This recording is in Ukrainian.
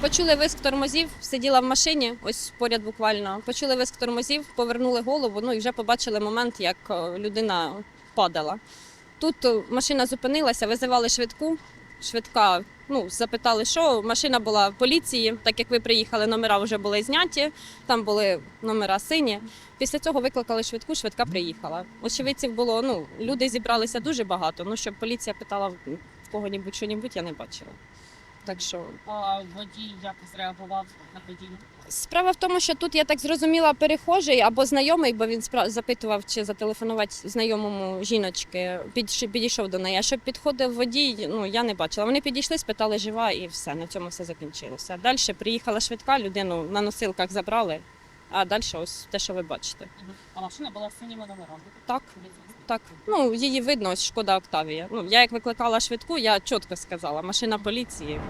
Почули виск тормозів, сиділа в машині, ось поряд буквально. Почули виск тормозів, повернули голову, ну і вже побачили момент, як е, людина падала. Тут е, машина зупинилася, визивали швидку. Швидка, ну, запитали, що машина була в поліції, так як ви приїхали, номера вже були зняті, там були номера сині. Після цього викликали швидку, швидка приїхала. Очевидців було, ну, люди зібралися дуже багато. Ну, щоб поліція питала в кого-небудь що-небудь, я не бачила. Так що А водій як зреагував на подію? Справа в тому, що тут я так зрозуміла, перехожий або знайомий, бо він спра- запитував, чи зателефонувати знайомому жіночки. під... Підійшов до неї. А щоб підходив водій, ну я не бачила. Вони підійшли, спитали, жива, і все. На цьому все закінчилося. Далі приїхала швидка, людину на носилках забрали. А далі ось те, що ви бачите. А машина була синіми номером? Так, так. Ну її видно, ось шкода Октавія. Ну я як викликала швидку, я чітко сказала, машина поліції.